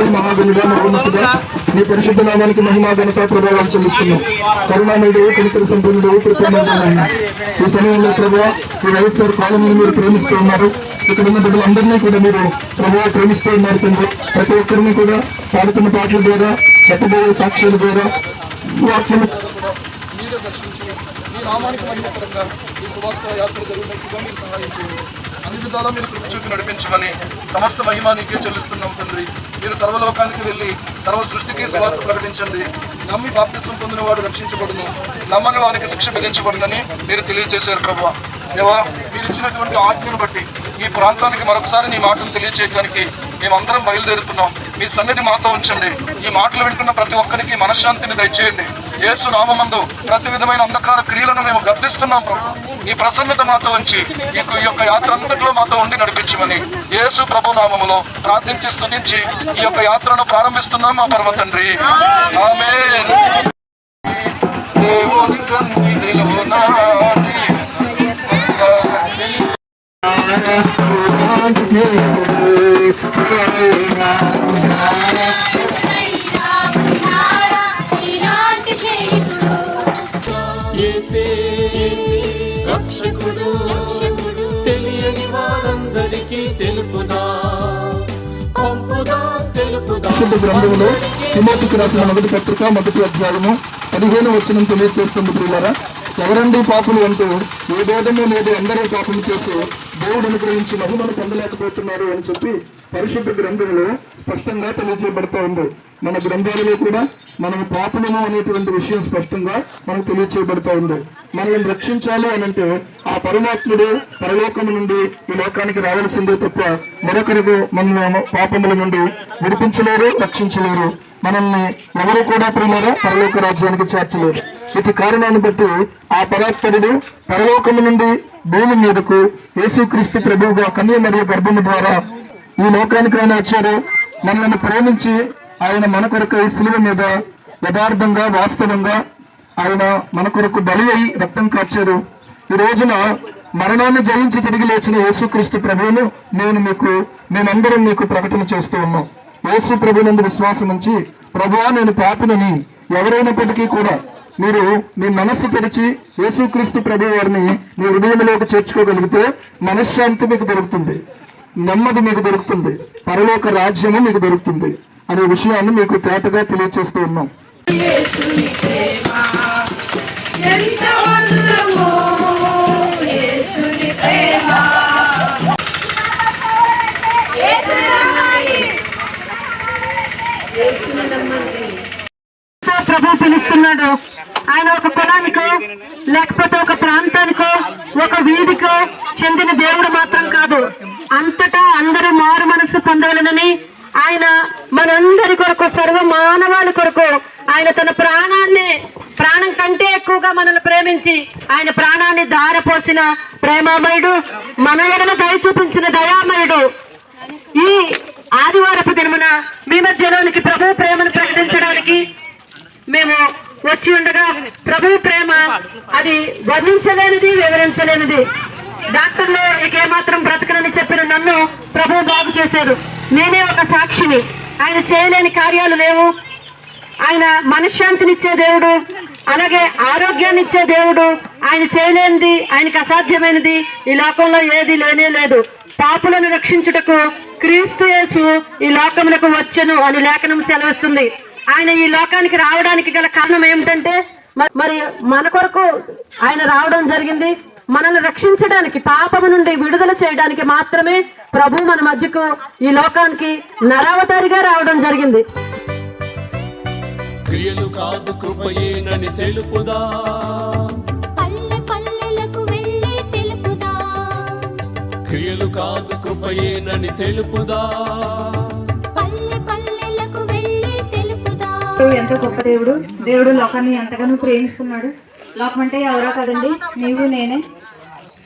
సర్వశక్తివాడి పుత్ర మహాగణుడా మహోన్నతుడా నీ పరిశుద్ధ నామానికి మహిమా ఘనత ప్రభావాలు చెల్లిస్తున్నాం. కరుణామయుడు కనికర సంపన్నుడు కృపమైన ఈ సమయంలో ప్రభావ ఈ వైఎస్ఆర్ కాలంలో మీరు ప్రేమిస్తూ ఉన్నారు. ఇక్కడ ఉన్న బిడ్డలందరినీ కూడా మీరు ప్రభావ ప్రేమిస్తూ ఉన్నారు తండ్రి. ప్రతి ఒక్కరిని కూడా పాడుతున్న పాటల ద్వారా చెప్పబోయే సాక్ష్యాల ద్వారా వాక్యం మీరే దర్శించి మీ నామానికి మహిమకరంగా ఈ సువార్త యాత్ర జరుగుతున్నట్టుగా మీరు సహాయం చేయండి. అన్ని విధాలా మీరు కృప చూపి నడిపించమని సమస్త మహిమ నీకే చెల్లిస్తున్నాం తండ్రి. మీరు సర్వలోకానికి వెళ్ళి సర్వ సృష్టికి స్వార్థ ప్రకటించండి. నమ్మి బాప్తిస్వం పొందిన వాడు రక్షించబడును. నమ్మని వారికి శిక్ష విధించబడునని మీరు తెలియజేశారు ప్రభావ. దేవా మీరు ఇచ్చినటువంటి ఆజ్ఞను బట్టి ఈ ప్రాంతానికి మరొకసారి నీ మాటలు తెలియజేయడానికి మేమందరం బయలుదేరుతున్నాం. మీ సన్నిధి మాతో ఉంచండి. ఈ మాటలు వింటున్న ప్రతి ఒక్కరికి మనశ్శాంతిని దయచేయండి. యేసు నామందు ప్రతి విధమైన అంధకార క్రియలను మేము గర్తిస్తున్నాం ప్రభు. ఈ ప్రసన్నత మాతో ఉంచి ఈ ఈ యొక్క యాత్ర అంతట్లో మాతో ఉండి నడిపించమని యేసు ప్రభు నామములో ప్రార్థించి స్థుతించి ఈ యొక్క యాత్రను ప్రారంభిస్తున్నాం మా పర్వ తండ్రి. ఆమె దేవుని సన్నిధిలో నా రక్షకుడు తెలియని వారందరికీ తెలుపుదా? పంపుదా తెలుపుదా? గ్రంథంలో తిమోతికి రాసిన మొదటి పత్రిక మొదటి అధ్యాయము పదిహేను వచనం తెలియజేస్తుంది ప్రియులరా. ఎవరండి పాపులు అంటూ ఏ భేదము లేదు అందరూ పాపము చేసి దేవుడు అనుగ్రహించి మహిమను పొందలేకపోతున్నారు అని చెప్పి పరిశుద్ధ గ్రంథంలో స్పష్టంగా తెలియజేయబడతా ఉంది. మన గ్రంథాలలో కూడా మనం పాపలము అనేటువంటి విషయం స్పష్టంగా మనకు తెలియచేయబడతా ఉంది. మనల్ని రక్షించాలి అని అంటే ఆ పరమాత్ముడు పరలోకము నుండి ఈ లోకానికి రావాల్సిందే తప్ప మరొకరికి మన పాపముల నుండి విడిపించలేరు రక్షించలేరు. మనల్ని ఎవరు కూడా ప్రియులారా పరలోక రాజ్యానికి చేర్చలేరు. ఇటు కారణాన్ని బట్టి ఆ పరాత్పరుడు పరలోకము నుండి భూమి మీదకు యేసుక్రీస్తు ప్రభువుగా కన్య మరియు గర్భము ద్వారా ఈ లోకానికి ఆయన వచ్చారు మనల్ని ప్రేమించి ఆయన మన కొరకు శిలువ మీద యథార్థంగా వాస్తవంగా ఆయన మన కొరకు బలి అయి రక్తం కార్చారు ఈ రోజున మరణాన్ని జయించి తిరిగి లేచిన యేసుక్రీస్తు ప్రభువును నేను మీకు మేమందరం మీకు ప్రకటన చేస్తూ ఉన్నాం. యేసు ప్రభునందు విశ్వాసం ఉంచి ప్రభువా నేను పాపినని ఎవరైనప్పటికీ కూడా మీరు మీ మనస్సు తెరిచి యేసుక్రీస్తు ప్రభు వారిని మీ హృదయంలోకి చేర్చుకోగలిగితే మనశ్శాంతి మీకు దొరుకుతుంది నెమ్మది మీకు దొరుకుతుంది పరలోక రాజ్యము మీకు దొరుకుతుంది అనే విషయాన్ని మీకు తేటగా తెలియజేస్తూ ఉన్నాం. ఆయన దేవుడు మాత్రం కాదు. అంతటా అందరూ మారు మనసు పొందవలనని ఆయన మనందరి కొరకు సర్వ మానవాళి కొరకు ఆయన తన ప్రాణాన్ని ప్రాణం కంటే ఎక్కువగా మనల్ని ప్రేమించి ఆయన ప్రాణాన్ని దారపోసిన ప్రేమామయుడు మన ఎడల దయ చూపించిన దయామయుడు. ఈ ఆదివారపు దినమున మీ మధ్యలోనికి ప్రభు ప్రేమను ప్రకటించడానికి మేము వచ్చి ఉండగా ప్రభు ప్రేమ అది వర్ణించలేనిది వివరించలేనిది. డాక్టర్లు ఇక ఏమాత్రం బ్రతకనని చెప్పిన నన్ను ప్రభు బాగు చేశారు. నేనే ఒక సాక్షిని. ఆయన చేయలేని కార్యాలు లేవు. ఆయన మనశ్శాంతినిచ్చే దేవుడు అలాగే ఆరోగ్యాన్ని ఇచ్చే దేవుడు. ఆయన చేయలేనిది ఆయనకు అసాధ్యమైనది ఈ లోకంలో ఏది లేనే లేదు. పాపులను రక్షించుటకు క్రీస్తు యేసు ఈ లోకములకు వచ్చెను అని లేఖనం సెలవిస్తుంది. ఆయన ఈ లోకానికి రావడానికి గల కారణం ఏమిటంటే మరి మన కొరకు ఆయన రావడం జరిగింది. మనల్ని రక్షించడానికి పాపము నుండి విడుదల చేయడానికి మాత్రమే ప్రభు మన మధ్యకు ఈ లోకానికి నరావతారిగా రావడం జరిగింది. క్రియలు కాదు కృపయేనని తెలుపుదా? పల్లె పల్లెలకు వెళ్ళి తెలుపుదా? క్రియలు కాదు కృపయేనని తెలుపుదా? పల్లె పల్లెలకు వెళ్ళి తెలుపుదా? దేవుడు ఎంతో గొప్ప దేవుడు. దేవుడు లోకాన్ని ఎంతగానో ప్రేమిస్తున్నాడు. లోకం అంటే ఎవరో కదండి? నీవు నేనే.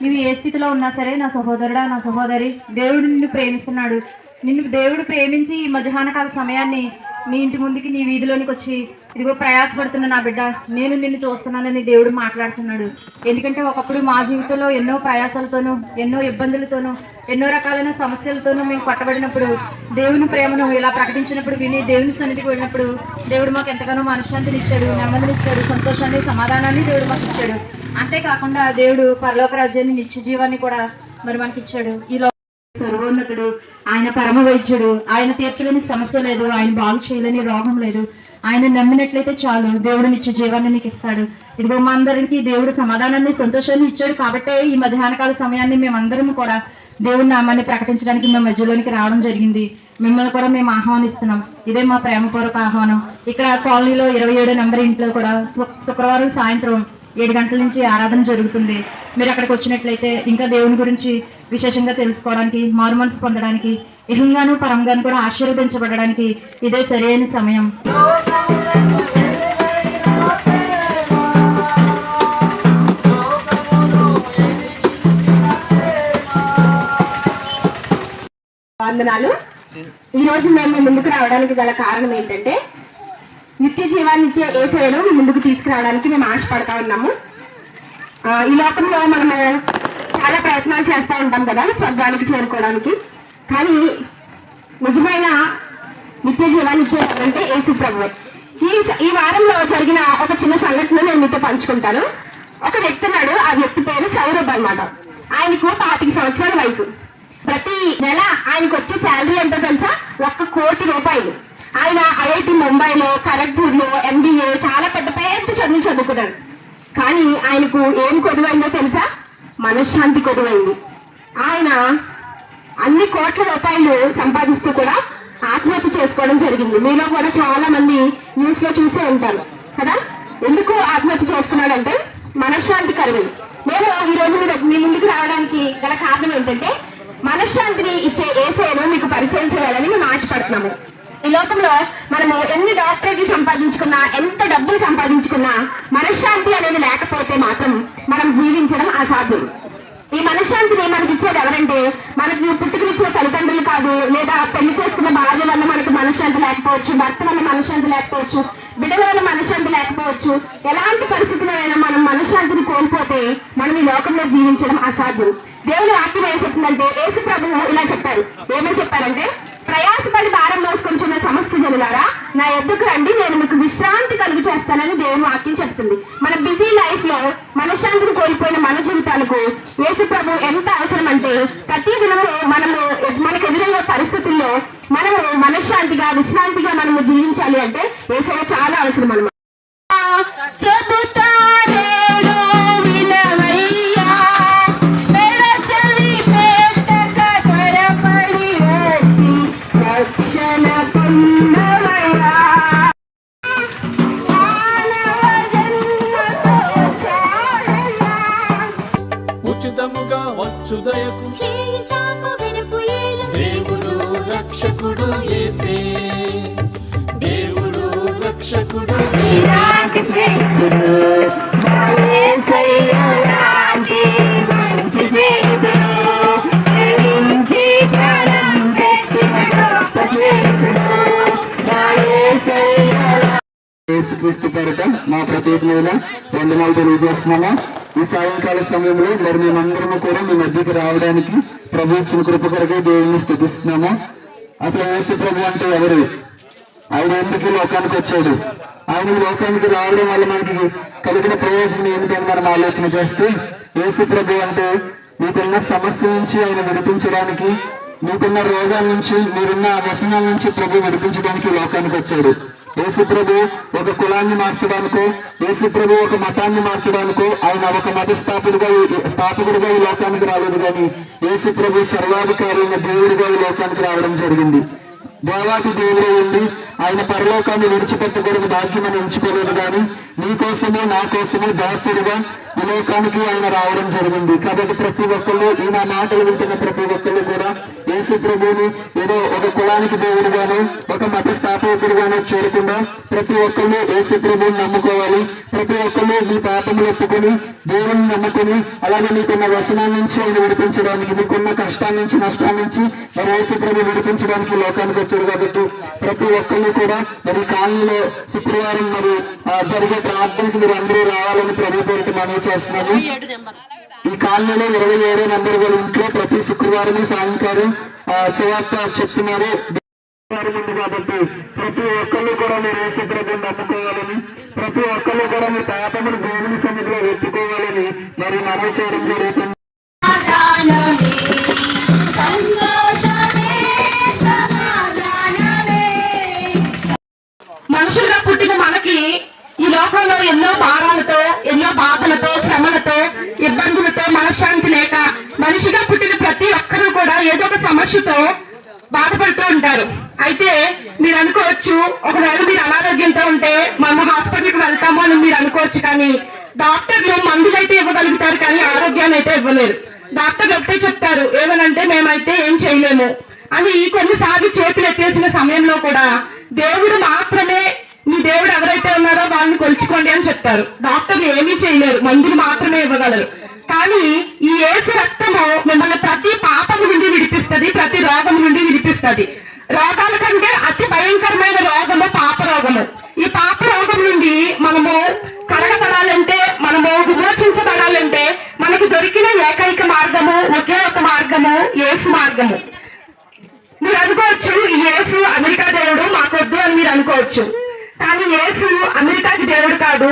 నీవు ఏ స్థితిలో ఉన్నా సరే నా సహోదరుడా నా సహోదరి దేవుడు నిన్ను ప్రేమిస్తున్నాడు. నిన్ను దేవుడు ప్రేమించి ఈ మధ్యాహ్న కాల సమయాన్ని నీ ఇంటి ముందుకి నీ వీధిలోనికి వచ్చి ఇదిగో ప్రయాసపడుతున్న నా బిడ్డ నేను నిన్ను చూస్తున్నానని దేవుడు మాట్లాడుతున్నాడు. ఎందుకంటే ఒకప్పుడు మా జీవితంలో ఎన్నో ప్రయాసాలతోనూ ఎన్నో ఇబ్బందులతోనూ ఎన్నో రకాలైన సమస్యలతోనూ మేము పట్టబడినప్పుడు దేవుని ప్రేమను ఇలా ప్రకటించినప్పుడు విని దేవుని సన్నిధికి వెళ్ళినప్పుడు దేవుడు మాకు ఎంతగానో మనశ్శాంతిని ఇచ్చాడు నెమ్మదిని ఇచ్చాడు సంతోషాన్ని సమాధానాన్ని దేవుడు మాకు ఇచ్చాడు. అంతేకాకుండా దేవుడు పరలోక రాజ్యాన్ని నిత్య జీవాన్ని కూడా మరి మనకి ఇచ్చాడు ఈ లో- సర్వోన్నతుడు ఆయన పరమ వైద్యుడు ఆయన తీర్చలేని సమస్య లేదు ఆయన బాగు చేయలేని రోగం లేదు. ఆయన నమ్మినట్లయితే చాలు దేవుడు నిత్య జీవాన్ని నీకు ఇస్తాడు. ఇదిగో మా అందరికి దేవుడు సమాధానాన్ని సంతోషాన్ని ఇచ్చాడు కాబట్టే ఈ మధ్యాహ్నకాల సమయాన్ని మేమందరం కూడా దేవుడి నామాన్ని ప్రకటించడానికి మేము మధ్యలోనికి రావడం జరిగింది. మిమ్మల్ని కూడా మేము ఆహ్వానిస్తున్నాం. ఇదే మా ప్రేమపూర్వక ఆహ్వానం. ఇక్కడ కాలనీలో ఇరవై ఏడు నెంబర్ ఇంట్లో కూడా శు- శుక్రవారం సాయంత్రం ఏడు గంటల నుంచి ఆరాధన జరుగుతుంది. మీరు అక్కడికి వచ్చినట్లయితే ఇంకా దేవుని గురించి విశేషంగా తెలుసుకోవడానికి మారు మనసు పొందడానికి ఇహంగాను పరంగాను కూడా ఆశీర్వదించబడడానికి ఇదే సరైన సమయం. వందనాలు. ఈ రోజు మేము ముందుకు రావడానికి గల కారణం ఏంటంటే నిత్య జీవాన్నిచ్చే ఏసైను ముందుకు తీసుకురావడానికి మేము ఆశపడతా ఉన్నాము. ఈ లోకంలో మనం చాలా ప్రయత్నాలు చేస్తూ ఉంటాం కదా స్వర్గానికి చేరుకోవడానికి. కానీ నిజమైన నిత్య జీవాన్ని అంటే యేసు ప్రభువే ఈ ఈ వారంలో జరిగిన ఒక చిన్న సంఘటన నేను మీతో పంచుకుంటాను. ఒక వ్యక్తి ఉన్నాడు ఆ వ్యక్తి పేరు సౌరభ్ అన్నమాట. ఆయనకు పాతిక సంవత్సరాల వయసు. ప్రతి నెల ఆయనకు వచ్చే శాలరీ ఎంతో తెలుసా? ఒక్క కోటి రూపాయలు. ఆయన ఐఐటి ముంబైలో ఖరగ్పూర్లో ఎంబీఏ చాలా పెద్ద పెద్ద చదువులు చదువుకున్నాడు. కానీ ఆయనకు ఏం కొదువైందో తెలుసా? మనశ్శాంతి కొదువైంది. ఆయన అన్ని కోట్ల రూపాయలు సంపాదిస్తూ కూడా ఆత్మహత్య చేసుకోవడం జరిగింది. మీలో కూడా చాలా మంది న్యూస్లో చూసే ఉంటారు కదా? ఎందుకు ఆత్మహత్య చేసుకున్నాడంటే మనశ్శాంతి కరువు నేను ఈ రోజు మీ మీ ముందుకు రావడానికి గల కారణం ఏంటంటే మనశ్శాంతిని ఇచ్చే ఏసేను మీకు పరిచయం చేయాలని మేము ఆశపడుతున్నాము. ఈ లోకంలో మనము ఎన్ని డాక్టరేట్లు సంపాదించుకున్నా ఎంత డబ్బులు సంపాదించుకున్నా మనశ్శాంతి అనేది లేకపోతే మాత్రం మనం జీవించడం అసాధ్యం. ఈ మనశ్శాంతిని మనకి ఇచ్చేది ఎవరంటే మనకి పుట్టుకనిచ్చిన తల్లిదండ్రులు కాదు లేదా పెళ్ళి చేసుకున్న భార్య వల్ల మనకి మనశ్శాంతి లేకపోవచ్చు భర్త వల్ల మనశ్శాంతి లేకపోవచ్చు బిడ్డల వల్ల మనశ్శాంతి లేకపోవచ్చు ఎలాంటి పరిస్థితుల్లో మనం మనశ్శాంతిని కోల్పోతే మనం ఈ లోకంలో జీవించడం అసాధ్యం. దేవుడు వాక్యం ఏం చెప్తుందంటే యేసు ప్రభువు ఇలా చెప్పారు ఏమని చెప్పారంటే ప్రయాసపడి భారం మోసుకొంచున్న సమస్య జనులారా నా ఎద్దుకు రండి నేను మీకు విశ్రాంతి కలుగు చేస్తానని దేవుని వాక్యం చెప్తుంది. మన బిజీ లైఫ్లో మనశ్శాంతిని కోల్పోయిన మన జీవితాలకు యేసు ప్రభు ఎంత అవసరం అంటే ప్రతి దినము మనము మనకు ఎదురయ్యే పరిస్థితుల్లో మనము మనశ్శాంతిగా విశ్రాంతిగా మనము జీవించాలి అంటే ఏసైనా చాలా అవసరం అనమాట యేసుక్రీస్తు పేరిట మా ప్రత్యేకమైన వందనాలు తెలియజేస్తున్నాము. ఈ సాయంకాల సమయంలో మరి మేమందరము కూడా మీ మధ్యకి రావడానికి ప్రభు ఇచ్చిన కృప కొరకే దేవుని స్థుతిస్తున్నాము. అసలు యేసు ప్రభు అంటే ఎవరు? ఆయన ఎందుకు లోకానికి వచ్చాడు. ఆయన లోకానికి రావడం వల్ల మనకి కలిగిన ప్రయోజనం ఏమిటని మనం ఆలోచన చేస్తే యేసు ప్రభు అంటే మీకున్న సమస్య నుంచి ఆయన విడిపించడానికి మీకున్న రోగాల నుంచి మీరున్న వ్యసనాల నుంచి ప్రభు విడిపించడానికి లోకానికి వచ్చాడు. యేసుప్రభు ఒక కులాన్ని మార్చడానికో యేసుప్రభు ఒక మతాన్ని మార్చడానికో ఆయన ఒక మత స్థాపకుడిగా స్థాపకుడిగా ఈ లోకానికి రాలేదు కానీ యేసుప్రభు సర్వాధికారి అయిన దేవుడిగా ఈ లోకానికి రావడం జరిగింది. దేవాతి దేవుడు ఉండి ఆయన పరలోకాన్ని విడిచిపెట్టకూడదు భాగ్యమని ఎంచుకోలేదు కానీ నీ కోసమే నా కోసమే దాసుడిగా ఈ లోకానికి ఆయన రావడం జరిగింది. కాబట్టి ప్రతి ఒక్కళ్ళు ఈ నా మాటలు వింటున్న ప్రతి ఒక్కళ్ళు కూడా యేసు ప్రభువుని ఏదో ఒక కులానికి దేవుడిగాను ఒక మత స్థాపకుడిగాను చూడకుండా ప్రతి ఒక్కళ్ళు యేసు ప్రభువుని నమ్ముకోవాలి. ప్రతి ఒక్కళ్ళు మీ పాపములు ఒప్పుకొని దేవుని నమ్ముకొని అలాగే మీకున్న వ్యసనాల నుంచి ఆయన విడిపించడానికి మీకున్న కష్టాల నుంచి నష్టాల నుంచి మరి యేసు ప్రభు విడిపించడానికి లోకానికి వచ్చాడు కాబట్టి ప్రతి ఒక్కళ్ళు ఒక్కరిని కూడా మరి కాలనీలో శుక్రవారం మరి జరిగే ప్రార్థనకు మీరు అందరూ రావాలని ప్రభు పేరిట మనవి చేస్తున్నాము. ఈ కాలనీలో ఇరవై ఏడో నంబర్ వాళ్ళ ఇంట్లో ప్రతి శుక్రవారం సాయంకాలం సువార్త చెప్తున్నారు. ఉంది కాబట్టి ప్రతి ఒక్కళ్ళు కూడా మీరు యేసు ప్రభుని నమ్ముకోవాలని ప్రతి ఒక్కళ్ళు కూడా మీ పాపములు దేవుని సన్నిధిలో వెతుకోవాలని మరి మనవి చేయడం జరుగుతుంది. ఈ లోకంలో ఎన్నో భారాలతో ఎన్నో బాధలతో శ్రమలతో ఇబ్బందులతో మనశ్శాంతి లేక మనిషిగా పుట్టిన ప్రతి ఒక్కరూ కూడా ఏదో ఒక సమస్యతో బాధపడుతూ ఉంటారు. అయితే మీరు అనుకోవచ్చు ఒకవేళ మీరు అనారోగ్యంతో ఉంటే మనం హాస్పిటల్కి వెళ్తాము అని మీరు అనుకోవచ్చు కానీ డాక్టర్లు మందులైతే ఇవ్వగలుగుతారు కానీ ఆరోగ్యాన్ని అయితే ఇవ్వలేరు. డాక్టర్లు ఒకటే చెప్తారు ఏమనంటే మేమైతే ఏం చేయలేము అని కొన్నిసార్లు చేతులు ఎత్తేసిన సమయంలో కూడా దేవుడు మాత్రమే మీ దేవుడు ఎవరైతే ఉన్నారో వాళ్ళని కొలుచుకోండి అని చెప్తారు. డాక్టర్లు ఏమీ చేయలేరు. మందులు మాత్రమే ఇవ్వగలరు. కానీ ఈ యేసు రక్తము మిమ్మల్ని ప్రతి పాపం నుండి విడిపిస్తది ప్రతి రోగం నుండి విడిపిస్తుంది. రోగాల కంటే అతి భయంకరమైన రోగము పాప రోగము. ఈ పాప రోగం నుండి మనము కరగబడాలంటే మనము విమోచించబడాలంటే మనకు దొరికిన ఏకైక మార్గము ఒకే ఒక మార్గము ఏసు మార్గము. మీరు అనుకోవచ్చు ఈ యేసు అమెరికా దేవుడు మాకొద్దు అని మీరు అనుకోవచ్చు. కానీ యేసు అమెరికాకి దేవుడు కాదు.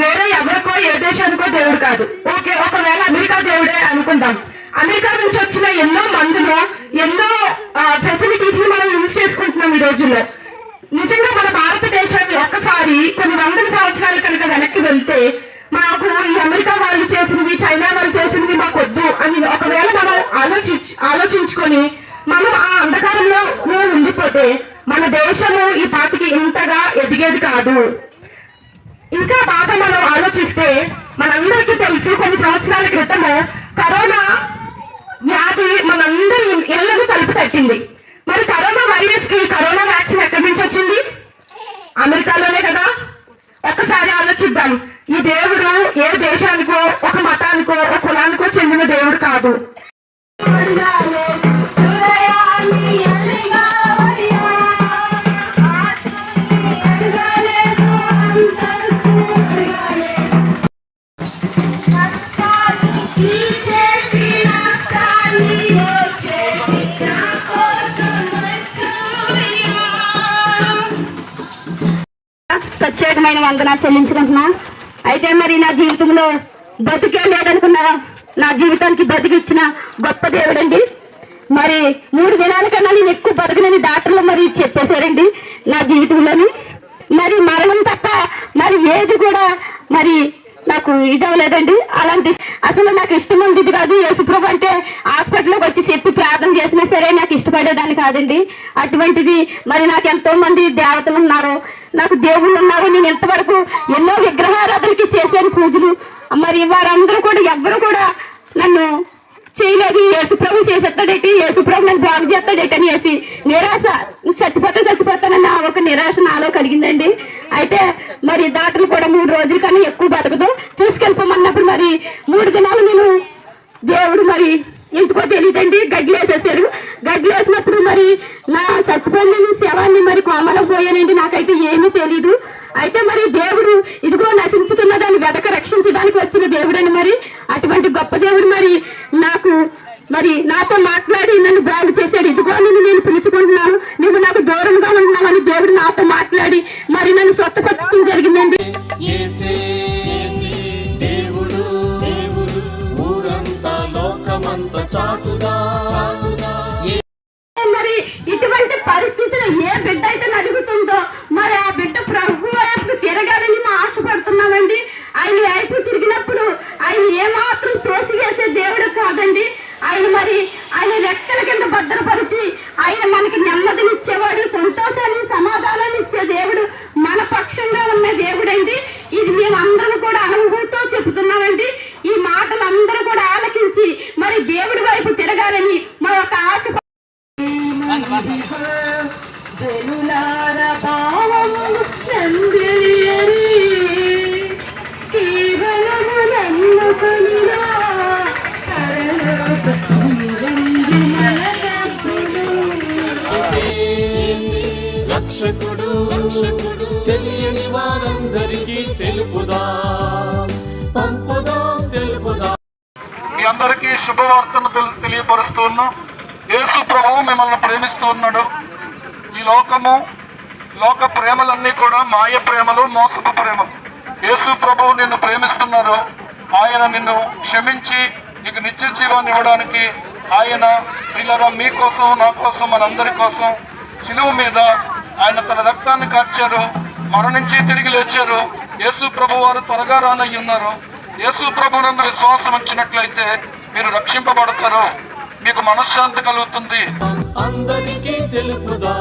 వేరే ఎవరికో ఏ దేశానికో దేవుడు కాదు. ఓకే ఒకవేళ అమెరికా దేవుడే అనుకుందాం. అమెరికా నుంచి వచ్చిన ఎన్నో మందులు ఎన్నో ఫెసిలిటీస్ని మనం యూజ్ చేసుకుంటున్నాం ఈ రోజుల్లో. నిజంగా మన భారతదేశాన్ని ఒక్కసారి కొన్ని వందల సంవత్సరాల కనుక వెనక్కి వెళ్తే మాకు ఈ అమెరికా వాళ్ళు చేసినవి చైనా వాళ్ళు చేసినవి మాకు వద్దు అని ఒకవేళ మనం ఆలోచించి ఆలోచించుకొని మనం ఆ అంధకారంలో ఉండిపోతే మన దేశము ఈ పాటికి ఇంతగా ఎదిగేది కాదు. ఇంకా బాగా మనం ఆలోచిస్తే మనందరికీ తెలుసు కొన్ని సంవత్సరాల క్రితము కరోనా వ్యాధి మనందరి ఇళ్ళను తలుపు తట్టింది. మరి కరోనా వైరస్కి కరోనా వ్యాక్సిన్ ఎక్కడి నుంచి వచ్చింది? అమెరికాలోనే కదా. ఒక్కసారి ఆలోచిద్దాం. ఈ దేవుడు ఏ దేశానికో ఒక మతానికో ఒక కులానికో చెందిన దేవుడు కాదు. వందనాలు చెల్లించుకుంటున్నా. అయితే మరి నా జీవితంలో బతికే లేదనుకున్నా నా జీవితానికి బతికిచ్చిన గొప్ప దేవుడండి. మరి మూడు దినాల కన్నా నేను ఎక్కువ బతకనని డాక్టర్లు మరి చెప్పేశారండి నా జీవితంలోని. మరి మరణం తప్ప మరి ఏది కూడా మరి నాకు ఇదవలేదండి అలాంటి అసలు నాకు ఇష్టం ఉండేది కాదు. యేసుప్రభు అంటే హాస్పిటల్కి వచ్చి చెప్పి ప్రార్థన చేసినా సరే నాకు ఇష్టపడేదాన్ని కాదండి. అటువంటిది మరి నాకు ఎంతో మంది దేవతలు ఉన్నారు. నాకు దేవుళ్ళు ఉన్నారు. నేను ఇంతవరకు ఎన్నో విగ్రహారాధనకి చేశాను పూజలు. మరి వారందరూ కూడా ఎవ్వరు కూడా నన్ను చేయలేదు. యేసుప్రభు చేసేస్తాడేటి? యేసుప్రభు నన్ను బాగు చేస్తాడేటి అని వేసి నిరాశ చచ్చిపోతే చచ్చిపోతానన్న ఒక నిరాశ నాలో కలిగిందండి అయితే మరి డాక్టర్లు కూడా మూడు రోజుల కన్నా ఎక్కువ బతకదు తీసుకెళ్ళిపోమన్నప్పుడు మరి మూడు దినాలు నేను దేవుడు మరి ఎందుకో తెలియదండి గడ్డి వేసేసారు గడ్డి వేసినప్పుడు మరి నా చచ్చిపోయిన శవాన్ని మరి కోమలో పోయానండి నాకైతే ఏమీ తెలీదు అయితే మరి దేవుడు ఇదిగో నశించుతున్న దాన్ని వెదక రక్షించడానికి వచ్చిన దేవుడని మరి అటువంటి గొప్ప దేవుడు మరి నాకు మరి నాతో మాట్లాడి నన్ను బాగు చేశాడు ఇదిగో నిన్ను నేను పిలుచుకుంటున్నాను నువ్వు నాకు దూరంగా ఉంటున్నావని దేవుడు నాతో మాట్లాడి మరి నన్ను స్వస్థపరచడం జరిగింది రక్షకుడు. రక్షకుడు తెలియని వారందరికీ తెలుపుదా? పంపుదా తెలుపుదా? మీ అందరికీ శుభవార్తను తెలియపరుస్తూ ఉన్నాం యేసు ప్రభువు మిమ్మల్ని ప్రేమిస్తూ ఉన్నాడు ఈ లోకము లోక ప్రేమలన్నీ కూడా మాయ ప్రేమలు మోసపు ప్రేమలు. యేసు ప్రభువు నిన్ను ప్రేమిస్తున్నారు ఆయన నిన్ను క్షమించి మీకు నిత్య జీవాన్ని ఇవ్వడానికి ఆయన పిల్లల మీకోసం నా కోసం మనందరి కోసం శిలువ మీద ఆయన తన రక్తాన్ని కార్చారు మరణించి తిరిగి లేచారు. యేసు ప్రభు వారు త్వరగా రానయ్యి ఉన్నారు యేసు ప్రభునందు విశ్వాసం ఉంచినట్లయితే మీరు రక్షింపబడతారు. మీకు మనశ్శాంతి కలుగుతుంది. అందరికీ తెలుపుదా.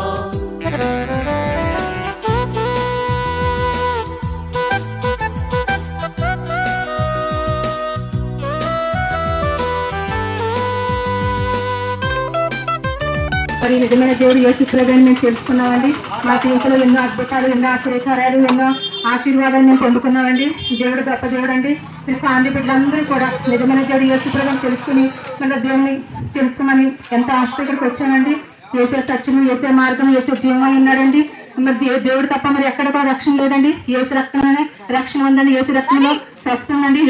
మరి నిజమైన దేవుడు యేసు ప్రభుని మేము తెలుసుకున్నామండి. మా జీవితంలో ఎన్నో అద్భుతాలు ఎన్నో ఆశ్చర్యకార్యాలు ఎన్నో ఆశీర్వాదాలు మేము పొందుకున్నామండి. దేవుడు గొప్ప దేవుడు అండి. మీ బిడ్డలందరూ కూడా నిజమైన దేవుడు యేసు తెలుసుకుని మన దేవుని తెలుసుకోమని ఎంత ఆశ దగ్గరికి వచ్చామండి. ఏసే సత్యము ఏసే మార్గం ఏసే జీవం ఉన్నాడండి. మరి దేవుడు తప్ప మరి ఎక్కడ కూడా రక్షణ లేదండి. ఏసు రక్తంలోనే రక్షణ ఉందండి. ఏసు రక్తంలో స్వస్థ అండి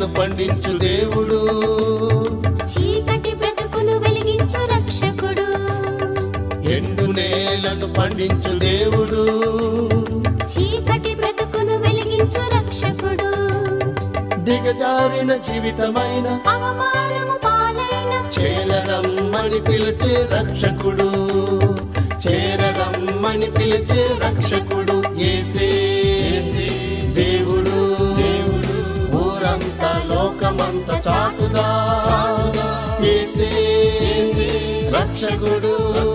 నేలను పండించు దేవుడు. చీకటి బ్రతుకును వెలిగించు రక్షకుడు. ఎండు నేలను పండించు దేవుడు. చీకటి బ్రతుకును వెలిగించు రక్షకుడు. దిగజారిన జీవితమైన అవమానము పాలైన చేరరమ్మని పిలిచే రక్షకుడు. చేరరమ్మని పిలిచే రక్షకుడు. ఏసే లోకమంతా చాటుదా? రక్షకుడు.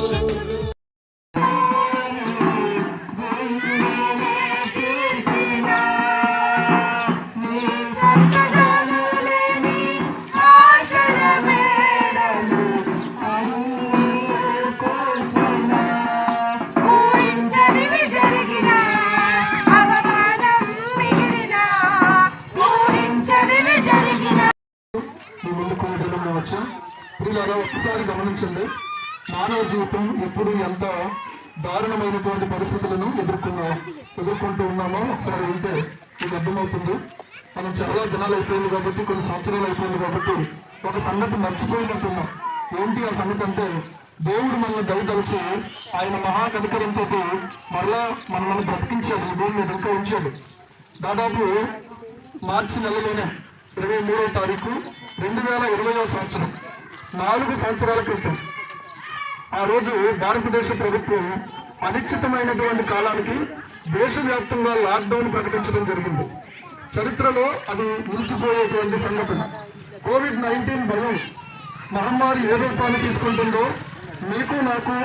మానవ జీవితం ఎప్పుడు ఎంత దారుణమైనటువంటి పరిస్థితులను ఎదుర్కొన్నా ఎదుర్కొంటూ ఉన్నామో ఒకసారి వింటే మీకు అర్థమవుతుంది. మనం చాలా దినాలు అయిపోయింది కాబట్టి కొన్ని సంవత్సరాలు అయిపోయింది కాబట్టి ఒక సంగతి మర్చిపోయినట్టున్నాం. ఏంటి ఆ సంగతి అంటే దేవుడు మనల్ని దయదలిచి ఆయన మహాకనికరంతో మరలా మనల్ని బ్రతికించాడు ఈ భూమి మీద ఇంకా ఉంచాడు. దాదాపు మార్చి నెలలోనే ఇరవై మూడో తారీఖు రెండు వేల ఇరవయో సంవత్సరం నాలుగు సంవత్సరాల క్రితం ఆ రోజు భారతదేశ ప్రభుత్వం అనిశ్చితమైనటువంటి కాలానికి దేశవ్యాప్తంగా లాక్డౌన్ ప్రకటించడం జరిగింది. చరిత్రలో అది నిలిచిపోయేటువంటి సంఘటన. కోవిడ్ నైన్టీన్ భయం మహమ్మారి ఏ రూపాన్ని తీసుకుంటుందో మీకు నాకు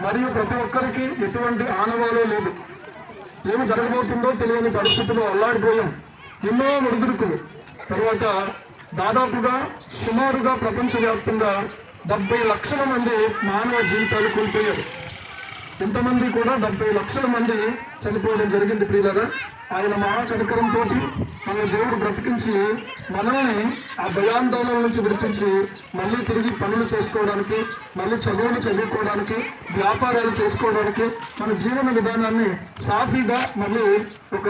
మరియు ప్రతి ఒక్కరికి ఎటువంటి ఆనవాలో లేదు. ఏమి జరగబోతుందో తెలియని పరిస్థితులు అల్లాడిపోయాం. ఎన్నో ఒడిదుడుకులు. తర్వాత దాదాపుగా సుమారుగా ప్రపంచవ్యాప్తంగా డెబ్బై లక్షల మంది మానవ జీవితాలు కోల్పోయారు. ఇంతమంది కూడా డెబ్బై లక్షల మంది చనిపోవడం జరిగింది ప్రియులరా. ఆయన మహాకనికరంతో మన దేవుడు బ్రతికించి మనల్ని ఆ భయాందోళన నుంచి విడిపించి మళ్ళీ తిరిగి పనులు చేసుకోవడానికి మళ్ళీ చదువులు చదువుకోవడానికి వ్యాపారాలు చేసుకోవడానికి మన జీవన విధానాన్ని సాఫీగా మళ్ళీ ఒక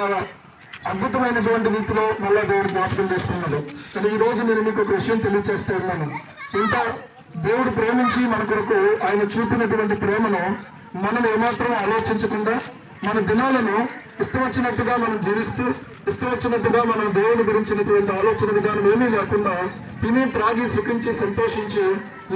అద్భుతమైనటువంటి రీతిలో మళ్ళీ దేవుడు జ్ఞాపకం చేసుకున్నాడు. కానీ ఈ రోజు నేను మీకు ఒక విషయం తెలియజేస్తూ ఉన్నాను. ఇంకా దేవుడు ప్రేమించి మన కొరకు ఆయన చూపినటువంటి ప్రేమను మనం ఏమాత్రం ఆలోచించకుండా మన దినాలను ఇష్టం వచ్చినట్టుగా మనం జీవిస్తూ ఇష్టం వచ్చినట్టుగా మనం దేవుని గురించినటువంటి ఆలోచన విధానం ఏమీ లేకుండా తిని త్రాగి సుఖించి సంతోషించి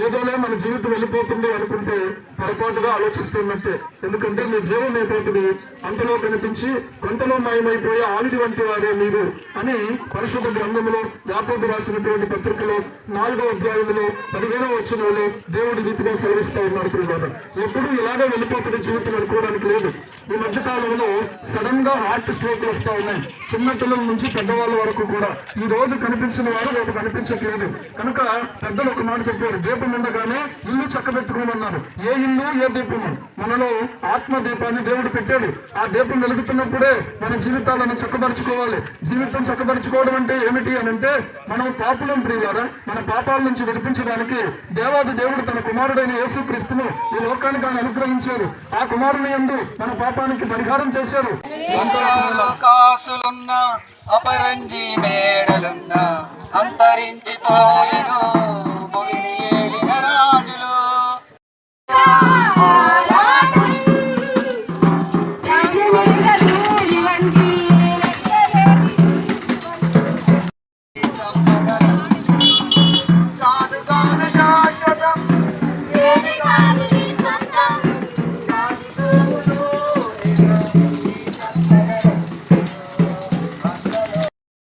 ఏదోలే మన జీవితం వెళ్ళిపోతుంది అనుకుంటే పొరపాటుగా ఆలోచిస్తున్నట్టే ఎందుకంటే మీ జీవం అయిపోతుంది అంతలో కనిపించి కొంతలో మాయమైపోయే ఆవిడి వంటి వారే మీరు అని పరిశుద్ధ గ్రంథంలో యాకోబు రాసినటువంటి పత్రికలో నాలుగో అధ్యాయంలో పదిహేనో వచ్చినలో దేవుడి రీతిగా సెలవిస్తూ ఉన్నారు ఎప్పుడు ఇలాగే వెళ్ళిపోతున్న జీవితం అనుకోవడానికి లేదు. ఈ మధ్యకాలంలో సడన్ సడన్ హార్ట్ స్ట్రోక్ వస్తూ ఉన్నాయి. చిన్న పిల్లల నుంచి పెద్దవాళ్ళ వరకు కూడా. ఈ రోజు కనిపించిన వారు రేపు కనిపించట్లేదు. కనుక పెద్దలు ఒక మాట చెప్పారు. దీపం ఉండగానే ఇల్లు చక్కబెట్టుకోమన్నారు. ఏ ఇల్లు ఏ దీపము? మనలో ఆత్మ దీపాన్ని దేవుడు పెట్టాడు. ఆ దీపం వెలుగుతున్నప్పుడే మన జీవితాలను చక్కబరుచుకోవాలి. జీవితం చక్కబరుచుకోవడం అంటే ఏమిటి అని అంటే మనం పాపులం ప్రియారా మన పాపాల నుంచి విడిపించడానికి దేవాది దేవుడు తన కుమారుడైన యేసు క్రీస్తును ఈ లోకానికి ఆయన అనుగ్రహించారు. ఆ కుమారుని యందు మన పాపానికి పరిహారం చేశారు. కాసులున్న అపరంజి మేడలున్న అంతరించిపోయేను రాజులు.